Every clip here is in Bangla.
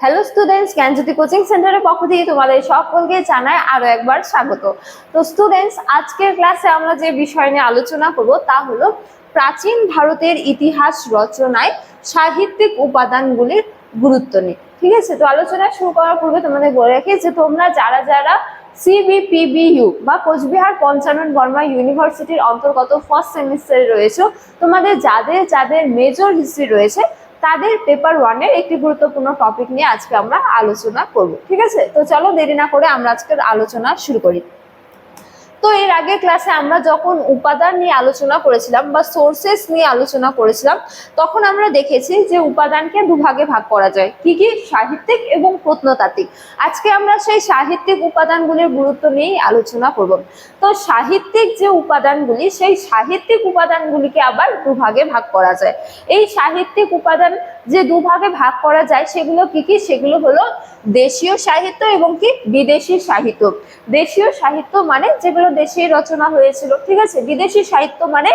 হ্যালো স্টুডেন্টস জ্ঞানজ্যোতি কোচিং সেন্টারের পক্ষ থেকে তোমাদের সকলকে জানায় আরও একবার স্বাগত। তো স্টুডেন্টস আজকের ক্লাসে আমরা যে বিষয় নিয়ে আলোচনা করব তা হলো প্রাচীন ভারতের ইতিহাস রচনায় সাহিত্যিক উপাদানগুলির গুরুত্ব নিয়ে। ঠিক আছে? তো আলোচনা শুরু করার পূর্বে তোমাদের বলে রাখি যে তোমরা যারা যারা সিবিপিবিইউ বা কোচবিহার পঞ্চানন বর্মা ইউনিভার্সিটির অন্তর্গত ফার্স্ট সেমিস্টারে রয়েছে, তোমাদের যাদের যাদের মেজর হিস্ট্রি রয়েছে তাদের পেপার ওয়ানের একটি গুরুত্বপূর্ণ টপিক নিয়ে আজকে আমরা আলোচনা করব, ঠিক আছে? তো চলো দেরি না করে আমরা আজকের আলোচনা শুরু করি। তো এর আগে ক্লাসে আমরা যখন উপাদান নিয়ে আলোচনা করেছিলাম বা সোর্সেস নিয়ে আলোচনা করেছিলাম, তখন আমরা দেখেছি যে উপাদানকে দুভাগে ভাগ করা যায়। কি কি? সাহিত্যিক এবং প্রত্নতাত্ত্বিক। আজকে আমরা সেই সাহিত্যিক উপাদানগুলির গুরুত্ব নিয়েই আলোচনা করব। তো সাহিত্যিক যে উপাদানগুলি, সেই সাহিত্যিক উপাদানগুলিকে আবার দুভাগে ভাগ করা যায়। এই সাহিত্যিক উপাদান যে দুভাগে ভাগ করা যায়, সেগুলো কি কি? সেগুলো হলো দেশীয় সাহিত্য এবং কি? বিদেশি সাহিত্য। দেশীয় সাহিত্য মানে যেগুলো দেশে রচনা হয়েছিল, ঠিক আছে? বিদেশি সাহিত্য মানে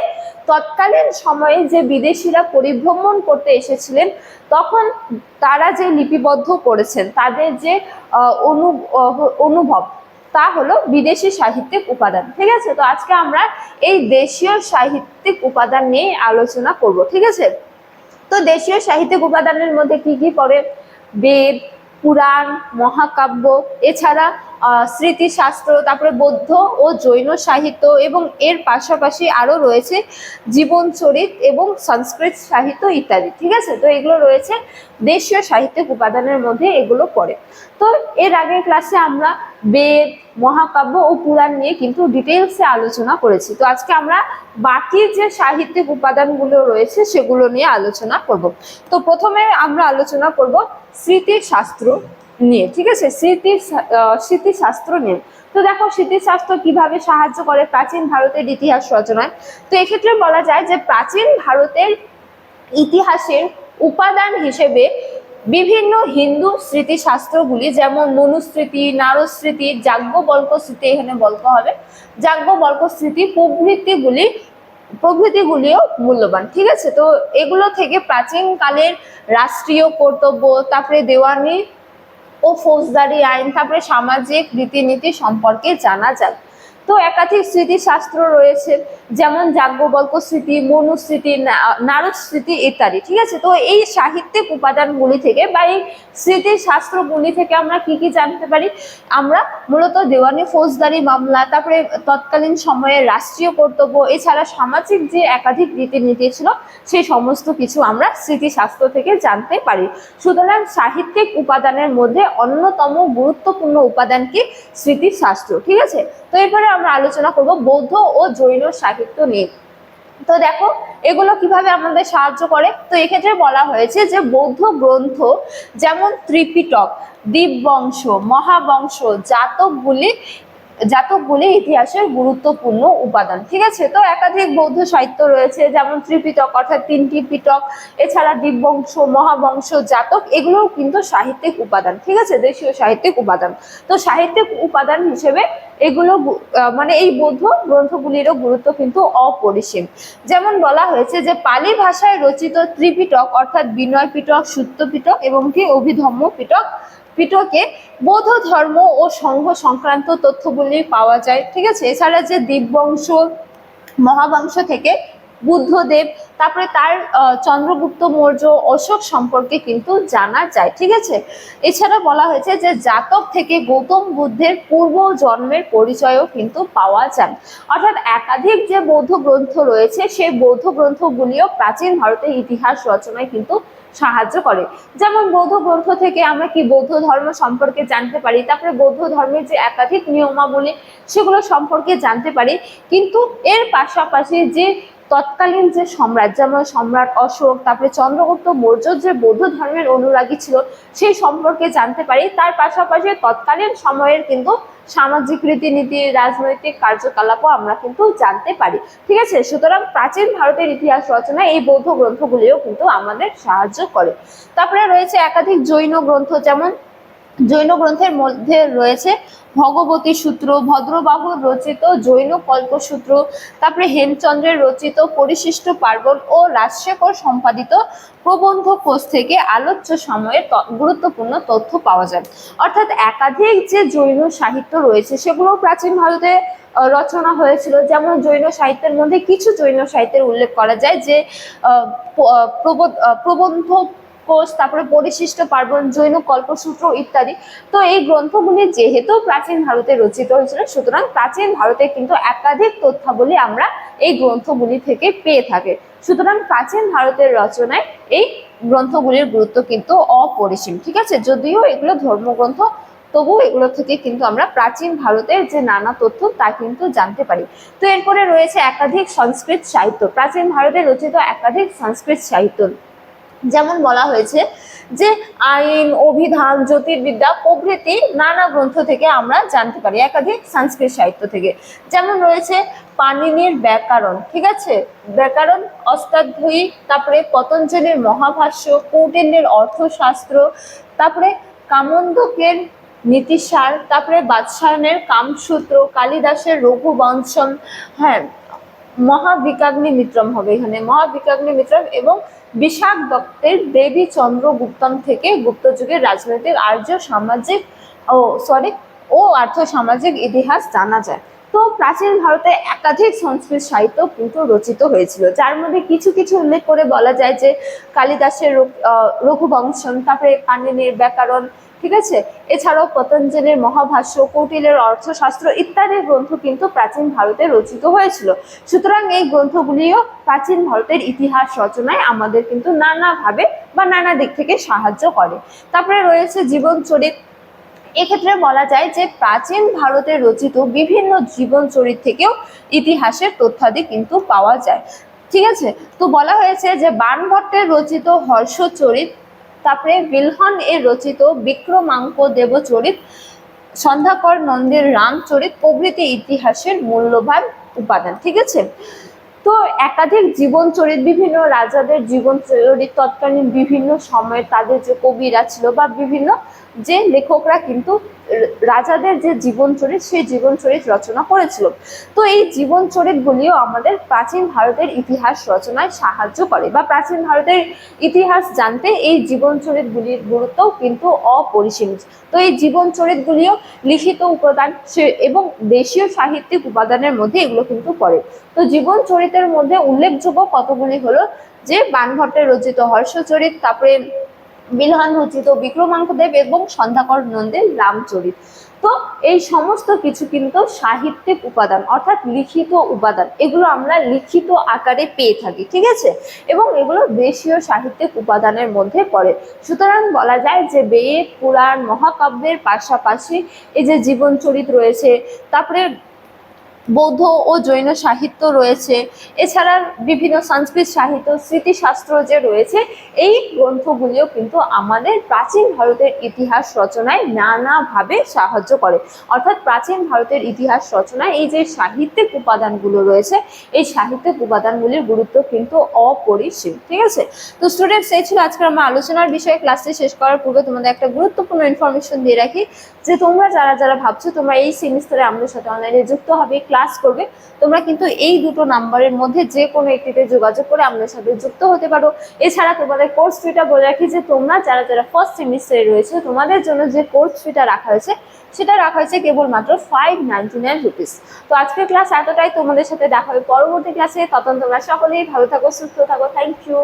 তৎকালীন সময়ে যে বিদেশিরা পরিভ্রমণ করতে এসেছিলেন, তখন তারা যে লিপিবদ্ধ করেছেন, তাদের যে অনু অনুভব, তা হলো বিদেশি সাহিত্যিক উপাদান, ঠিক আছে? তো আজকে আমরা এই দেশীয় সাহিত্যিক উপাদান নিয়ে আলোচনা করব, ঠিক আছে? তো দেশীয় সাহিত্যিক উপাদানের মধ্যে কি কি পড়ে? বেদ পুরাণ মহাকাব্য এছাড়া স্মৃতিশাস্ত্র, তারপরে বৌদ্ধ ও জৈন সাহিত্য এবং এর পাশাপাশি আরও রয়েছে জীবনচরিত এবং সংস্কৃত সাহিত্য ইত্যাদি, ঠিক আছে? তো এগুলো রয়েছে দেশীয় সাহিত্যিক উপাদানের মধ্যে এগুলো পড়ে। তো এর আগের ক্লাসে আমরা বেদ, মহাকাব্য ও পুরাণ নিয়ে কিন্তু ডিটেলসে আলোচনা করেছি। তো আজকে আমরা বাকি যে সাহিত্যিক উপাদানগুলো রয়েছে সেগুলো নিয়ে আলোচনা করব। তো প্রথমে আমরা আলোচনা করব স্মৃতিশাস্ত্র নিয়ে, ঠিক আছে? স্মৃতির স্মৃতিশাস্ত্র নিয়ে। তো দেখো, স্মৃতিশাস্ত্র কীভাবে সাহায্য করে প্রাচীন ভারতের ইতিহাস রচনায়? তো এক্ষেত্রে বলা যায় যে প্রাচীন ভারতের ইতিহাসের উপাদান হিসেবে বিভিন্ন হিন্দু স্মৃতিশাস্ত্রগুলি, যেমন মনুস্মৃতি নারস্মৃতি যাজ্ঞবল্ক স্মৃতি এখানে বলতে হবে। যাজ্ঞবল্ক স্মৃতি প্রভৃতিগুলি, প্রভৃতিগুলিও মূল্যবান, ঠিক আছে? তো এগুলো থেকে প্রাচীনকালের রাষ্ট্রীয় কর্তব্য, তারপরে দেওয়ানি ও ফৌজদারি আইন তারপরে সামাজিক রীতিনীতি সম্পর্কে জানা যায় তো একাধিক স্মৃতিশাস্ত্র রয়েছে, যেমন যাজ্ঞবল্ক স্মৃতি মনুস্মৃতি নারদ স্মৃতি ইত্যাদি, ঠিক আছে? তো এই সাহিত্যিক উপাদানগুলি থেকে বা এই স্মৃতিশাস্ত্রগুলি থেকে আমরা কি কি জানতে পারি? আমরা মূলত দেওয়ানি ফৌজদারি মামলা, তারপরে তৎকালীন সময়ে রাষ্ট্রীয় কর্তব্য, এছাড়া সামাজিক যে একাধিক রীতিনীতি ছিল, সেই সমস্ত কিছু আমরা স্মৃতিশাস্ত্র থেকে জানতে পারি। সুতরাং সাহিত্যিক উপাদানের মধ্যে অন্যতম গুরুত্বপূর্ণ উপাদান কি? স্মৃতিশাস্ত্র, ঠিক আছে? তো এরপরে আমরা আলোচনা করব বৌদ্ধ ও জৈন সাহিত্য নিয়ে। তো দেখো, এগুলো কীভাবে আমাদের সাহায্য করে? তো এক্ষেত্রে বলা হয়েছে যে বৌদ্ধ গ্রন্থ যেমন ত্রিপিটক দীপবংশ মহাবংশ, জাতকগুলি জাতকগুলি ইতিহাসের গুরুত্বপূর্ণ উপাদান। ঠিক আছে? তো একাধিক বৌদ্ধ সাহিত্য রয়েছে, যেমন ত্রিপিটক অর্থাৎ তিনটি পিটক, এছাড়া দীপবংশ মহাবংশ, জাতক, এগুলোও কিন্তু সাহিত্যিক উপাদান। ঠিক আছে? দেশীয় সাহিত্যিক উপাদান। তো সাহিত্যিক উপাদান হিসেবে এগুলো মানে এই বৌদ্ধ গ্রন্থগুলিরও গুরুত্ব কিন্তু অপরিসীম। যেমন বলা হয়েছে যে পালি ভাষায় রচিত ত্রিপিটক অর্থাৎ বিনয় পিটক সূত্র পিটক এবং কি অভিধম্ম পিটক পিটকে বৌদ্ধ ধর্ম ও সংঘ সংক্রান্ত তথ্যগুলি পাওয়া যায়। ঠিক আছে? এছাড়া যে দীপবংশ মহাবংশ থেকে বুদ্ধদেব, তারপরে তার চন্দ্রগুপ্ত মৌর্য, অশোক সম্পর্কে কিন্তু জানা যায়, ঠিক আছে? এছাড়া বলা হয়েছে যে জাতক থেকে গৌতম বুদ্ধের পূর্ব জন্মের পরিচয়ও কিন্তু পাওয়া যায়। অর্থাৎ একাধিক যে বৌদ্ধ গ্রন্থ রয়েছে, সেই বৌদ্ধ গ্রন্থগুলিও প্রাচীন ভারতের ইতিহাস রচনায় কিন্তু সাহায্য করে। যেমন বৌদ্ধ গ্রন্থ থেকে আমরা কি বৌদ্ধ ধর্ম সম্পর্কে জানতে পারি, তারপরে বৌদ্ধ ধর্মের যে একাধিক নিয়মাবলী, সেগুলো সম্পর্কে জানতে পারি। কিন্তু এর পাশাপাশি যে তৎকালীন যে সম্রাট যেমন সম্রাট অশোক, তারপরে চন্দ্রগুপ্ত মৌর্য যে বৌদ্ধ ধর্মের অনুরাগী ছিল, সেই সম্পর্কে জানতে পারি। তার পাশাপাশি তৎকালীন সময়ের কিন্তু সামাজিক রীতিনীতি, রাজনৈতিক কার্যকলাপও আমরা কিন্তু জানতে পারি। ঠিক আছে? সুতরাং প্রাচীন ভারতের ইতিহাস রচনায় এই বৌদ্ধ গ্রন্থগুলিও কিন্তু আমাদের সাহায্য করে। তারপরে রয়েছে একাধিক জৈন গ্রন্থ, যেমন জৈন গ্রন্থের মধ্যে রয়েছে ভগবতী সূত্র, ভদ্রবাহুর রচিত জৈন কল্পসূত্র তারপরে হেমচন্দ্রের রচিত পরিশিষ্ট পার্বণ ও রাজশেখর সম্পাদিত প্রবন্ধ কোষ থেকে আলোচ্য সময়ের গুরুত্বপূর্ণ তথ্য পাওয়া যায়। অর্থাৎ একাধিক যে জৈন সাহিত্য রয়েছে সেগুলো প্রাচীন ভারতে রচনা হয়েছিল। যেমন জৈন সাহিত্যের মধ্যে কিছু জৈন সাহিত্যের উল্লেখ করা যায় যে প্রবন্ধ কোষ, তারপরে পরিশিষ্ট পার্বণ, জৈন কল্পসূত্র ইত্যাদি। তো এই গ্রন্থগুলি যেহেতু প্রাচীন ভারতে রচিত হয়েছিল, সুতরাং প্রাচীন ভারতে কিন্তু একাধিক তথ্যাবলী আমরা এই গ্রন্থগুলি থেকে পেয়ে থাকি। সুতরাং প্রাচীন ভারতের রচনায় এই গ্রন্থগুলির গুরুত্ব কিন্তু অপরিসীম, ঠিক আছে? যদিও এগুলো ধর্মগ্রন্থ, তবুও এগুলো থেকে কিন্তু আমরা প্রাচীন ভারতের যে নানা তথ্য তা কিন্তু জানতে পারি। তো এরপরে রয়েছে একাধিক সংস্কৃত সাহিত্য। প্রাচীন ভারতে রচিত একাধিক সংস্কৃত সাহিত্য যেমন বলা হয়েছে যে আইন, অভিধান, জ্যোতির্বিদ্যা প্রভৃতি নানা গ্রন্থ থেকে আমরা জানতে পারি, একাধিক সংস্কৃত সাহিত্য থেকে। যেমন রয়েছে পাণিনির ব্যাকরণ, ঠিক আছে? ব্যাকরণ অষ্টাধ্যায়ী, তারপরে পতঞ্জলির মহাভাষ্য, কৌটিল্যের অর্থশাস্ত্র, তারপরে কামন্দকের নীতিসার, তারপরে বাদশায়নের কামসূত্র, কালিদাসের রঘুবংশম হ্যাঁ মহাবিকাগ্নি মিত্রম হবে এখানে। মহাবিকাগ্নি মিত্রম এবং বিশাখ দত্তের দেবী চন্দ্রগুপ্তম থেকে গুপ্ত যুগের রাজনৈতিক আর্য সামাজিক ও সরি ও আর্থ সামাজিক ইতিহাস জানা যায়। তো প্রাচীন ভারতে একাধিক সংস্কৃত সাহিত্য কিন্তু রচিত হয়েছিল। যার মধ্যে কিছু কিছু উল্লেখ করে বলা যায় যে কালিদাসের রঘু- আহ, রঘুবংশম তারপরে পাণিনির ব্যাকরণ ঠিক আছে? এছাড়াও পতঞ্জলির মহাভাষ্য, কৌটিলের অর্থশাস্ত্র ইত্যাদি গ্রন্থ কিন্তু প্রাচীন ভারতে রচিত হয়েছিল। সুতরাং এই গ্রন্থগুলিও প্রাচীন ভারতের ইতিহাস রচনায় আমাদের কিন্তু নানাভাবে বা নানা দিক থেকে সাহায্য করে। তারপরে রয়েছে জীবন চরিত। এক্ষেত্রে বলা যায় যে প্রাচীন ভারতে রচিত বিভিন্ন জীবন চরিত থেকেও ইতিহাসের তথ্যাদি কিন্তু পাওয়া যায়। ঠিক আছে? তো বলা হয়েছে যে বাণভট্টের রচিত হর্ষচরিত তারপরে বিলহন এর রচিত বিক্রমাঙ্ক দেবচরিত, সন্ধ্যাকর নন্দের রামচরিত প্রভৃতি ইতিহাসের মূল্যবান উপাদান, ঠিক আছে? তো একাধিক জীবন চরিত, বিভিন্ন রাজাদের জীবন চরিত, তৎকালীন বিভিন্ন সময়ে তাদের যে কবিরা ছিল বা বিভিন্ন যে লেখকরা কিন্তু রাজাদের যে জীবন চরিত, সেই জীবন চরিত রচনা করেছিল। তো এই জীবন চরিতগুলিও আমাদের প্রাচীন ভারতের ইতিহাস রচনায় সাহায্য করে বা প্রাচীন ভারতের ইতিহাস জানতে এই জীবন চরিতগুলির গুরুত্বও কিন্তু অপরিসীম। তো এই জীবন চরিতগুলিও লিখিত উপাদান এবং দেশীয় সাহিত্যিক উপাদানের মধ্যে এগুলো কিন্তু পড়ে। তো জীবন চরিতের মধ্যে উল্লেখযোগ্য কতগুলি হলো? যে বাণভট্টের রচিত হর্ষচরিত, তারপরে বিলহান রচিত বিক্রমাঙ্কদেব এবং সন্ধ্যাকর নন্দের রামচরিত। তো এই সমস্ত কিছু কিন্তু সাহিত্যিক উপাদান, অর্থাৎ লিখিত উপাদান, এগুলো আমরা লিখিত আকারে পেয়ে থাকি, ঠিক আছে? এবং এগুলো দেশীয় সাহিত্যিক উপাদানের মধ্যে পড়ে। সুতরাং বলা যায় যে বেদ, পুরাণ, মহাকাব্যের পাশাপাশি এই যে জীবন চরিত রয়েছে, তারপরে বৌদ্ধ ও জৈন সাহিত্য রয়েছে। এছাড়া বিভিন্ন সংস্কৃত সাহিত্য, স্মৃতিশাস্ত্র যে রয়েছে, এই গ্রন্থগুলিও কিন্তু আমাদের প্রাচীন ভারতের ইতিহাস রচনায় নানাভাবে সাহায্য করে। অর্থাৎ প্রাচীন ভারতের ইতিহাস রচনায় এই যে সাহিত্যিক উপাদানগুলো রয়েছে, এই সাহিত্যিক উপাদানগুলির গুরুত্ব কিন্তু অপরিসীম, ঠিক আছে? তো স্টুডেন্টস এই ছিল আজকের আমার আলোচনার বিষয়ে। ক্লাসটি শেষ করার পূর্বে তোমাদের একটা গুরুত্বপূর্ণ ইনফরমেশন দিয়ে রাখি যে তোমরা যারা যারা ভাবছ তোমরা এই সেমিস্টারে আমাদের সাথে অনলাইনে যুক্ত হবে। ক্লাস করবে, তোমরা কিন্তু এই দুটো নাম্বারের মধ্যে যে কোনো একটিতে যোগাযোগ করে আমাদের সাথে যুক্ত হতে পারো। এছাড়া তোমাদের কোর্স ফিটা বলে রাখি যে, তোমরা যারা যারা ফার্স্ট সেমিস্টারে রয়েছে, তোমাদের জন্য যে কোর্স ফিটা রাখা হয়েছে, সেটা রাখা হয়েছে কেবলমাত্র ফাইভ নাইনটি নাইন রুপিস তো আজকের ক্লাস এতটাই, তোমাদের সাথে দেখা হবে পরবর্তী ক্লাসে তখন তোমরা সকলেই ভালো থাকো, সুস্থ থাকো। Thank you